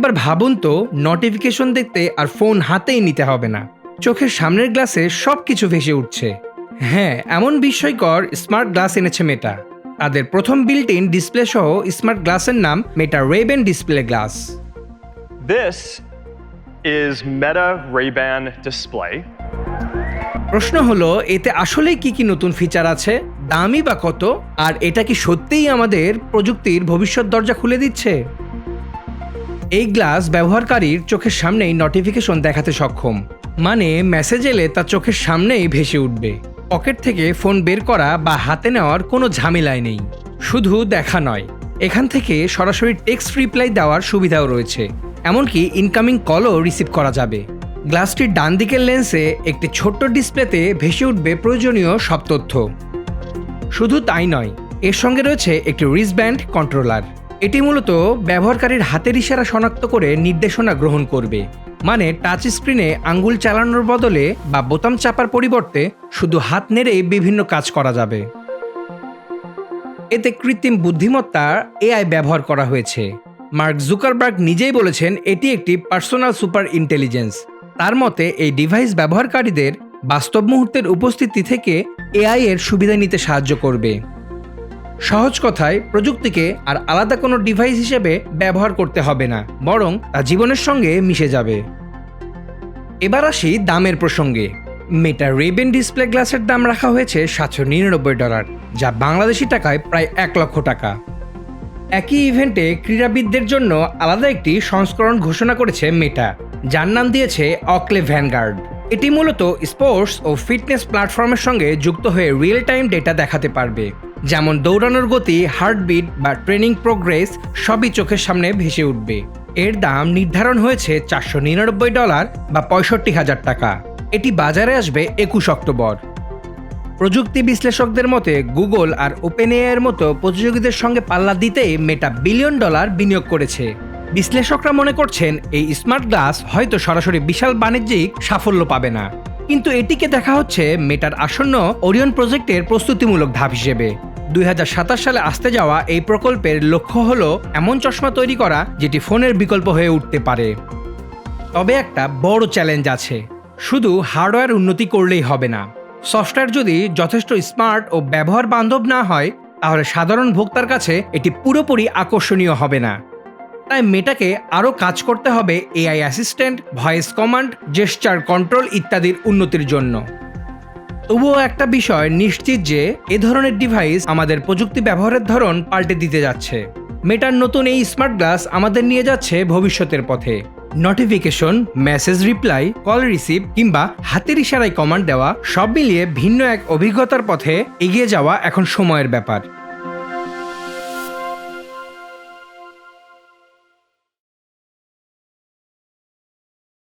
একবার ভাবুন তো নোটিফিকেশন দেখতে আর ফোন হাতেই নিতে হবে না। চোখের সামনের গ্লাসে সব কিছু ভেসে উঠছে। হ্যাঁ এমন বিস্ময়কর স্মার্ট গ্লাস এনেছে মেটা তাদের প্রথম বিল্ট ইন ডিসপ্লে সহ স্মার্ট গ্লাসের নাম Meta Ray-Ban display glass This is Meta Ray-Ban Display. প্রশ্ন হলো এতে আসলেই কি কি নতুন ফিচার আছে? দামই বা কত? আর এটা কি সত্যিই আমাদের প্রযুক্তির ভবিষ্যৎ দরজা খুলে দিচ্ছে? এই গ্লাস ব্যবহারকারীর চোখের সামনেই নোটিফিকেশন দেখাতে সক্ষম। মানে মেসেজ এলে তার চোখের সামনেই ভেসে উঠবে। পকেট থেকে ফোন বের করা বা হাতে নেওয়ার কোনো ঝামেলাই নেই। শুধু দেখা নয়, এখান থেকে সরাসরি টেক্সট রিপ্লাই দেওয়ার সুবিধাও রয়েছে। এমনকি ইনকামিং কলও রিসিভ করা যাবে। গ্লাসটির ডান দিকের লেন্সে একটি ছোট্ট ডিসপ্লেতে ভেসে উঠবে প্রয়োজনীয় সব তথ্য। শুধু তাই নয়, এর সঙ্গে রয়েছে একটি রিসব্যান্ড কন্ট্রোলার এটি মূলত ব্যবহারকারীর হাতের ইশারা শনাক্ত করে নির্দেশনা গ্রহণ করবে। মানে টাচ স্ক্রিনে আঙ্গুল চালানোর বদলে বা বোতাম চাপার পরিবর্তে শুধু হাত নেড়েই বিভিন্ন কাজ করা যাবে। এতে কৃত্রিম বুদ্ধিমত্তার এআই ব্যবহার করা হয়েছে। মার্ক জুকারবার্গ নিজেই বলেছেন এটি একটি পার্সোনাল সুপার ইন্টেলিজেন্স তার মতে, এই ডিভাইস ব্যবহারকারীদের বাস্তব মুহূর্তের উপস্থিতি থেকে এআই এর সুবিধা নিতে সাহায্য করবে। সহজ কথায় প্রযুক্তিকে আর আলাদা কোনো ডিভাইস হিসেবে ব্যবহার করতে হবে না, বরং তা জীবনের সঙ্গে মিশে যাবে। এবার আসি দামের প্রসঙ্গে। মেটা রেবেন ডিসপ্লে গ্লাসের দাম রাখা হয়েছে সাতশো নিরানব্বই ডলার, যা বাংলাদেশি টাকায় প্রায় এক লক্ষ টাকা। একই ইভেন্টে ক্রীড়াবিদদের জন্য আলাদা একটি সংস্করণ ঘোষণা করেছে মেটা যার নাম দিয়েছে অকলে ভ্যানগার্ড এটি মূলত স্পোর্টস ও ফিটনেস প্ল্যাটফর্মের সঙ্গে যুক্ত হয়ে রিয়েল টাইম ডেটা দেখাতে পারবে। যেমন দৌড়ানোর গতি হার্টবিট বা ট্রেনিং প্রোগ্রেস সবই চোখের সামনে ভেসে উঠবে। এর দাম নির্ধারণ হয়েছে চারশো নিরানব্বই ডলার বা পঁয়ষট্টি হাজার টাকা। এটি বাজারে আসবে একুশ অক্টোবর। প্রযুক্তি বিশ্লেষকদের মতে, গুগল আর ওপেন এর মতো প্রতিযোগীদের সঙ্গে পাল্লা দিতেই মেটা বিলিয়ন ডলার বিনিয়োগ করেছে। বিশ্লেষকরা মনে করছেন, এই স্মার্ট গ্লাস হয়তো সরাসরি বিশাল বাণিজ্যিক সাফল্য পাবে না। কিন্তু এটিকে দেখা হচ্ছে মেটার আসন্ন ওরিয়ন প্রজেক্টের প্রস্তুতিমূলক ধাপ হিসেবে। দুই হাজার সাতাশ সালে আসতে যাওয়া এই প্রকল্পের লক্ষ্য হল এমন চশমা তৈরি করা যেটি ফোনের বিকল্প হয়ে উঠতে পারে। তবে একটা বড় চ্যালেঞ্জ আছে, শুধু হার্ডওয়্যার উন্নতি করলেই হবে না। সফটওয়্যার যদি যথেষ্ট স্মার্ট ও ব্যবহার বান্ধব না হয়, তাহলে সাধারণ ভোক্তার কাছে এটি পুরোপুরি আকর্ষণীয় হবে না। তাই মেটাকে আরও কাজ করতে হবে AI assistant voice command gesture control ইত্যাদির উন্নতির জন্য। তবুও একটা বিষয় নিশ্চিত যে এ ধরনের ডিভাইস আমাদের প্রযুক্তি ব্যবহারের ধরন পাল্টে দিতে যাচ্ছে। মেটার নতুন এই স্মার্ট গ্লাস আমাদের নিয়ে যাচ্ছে ভবিষ্যতের পথে। Notification message reply call receive কিংবা হাতের ইশারায় কমান্ড দেওয়া সব মিলিয়ে ভিন্ন এক অভিজ্ঞতার পথে এগিয়ে যাওয়া এখন সময়ের ব্যাপার।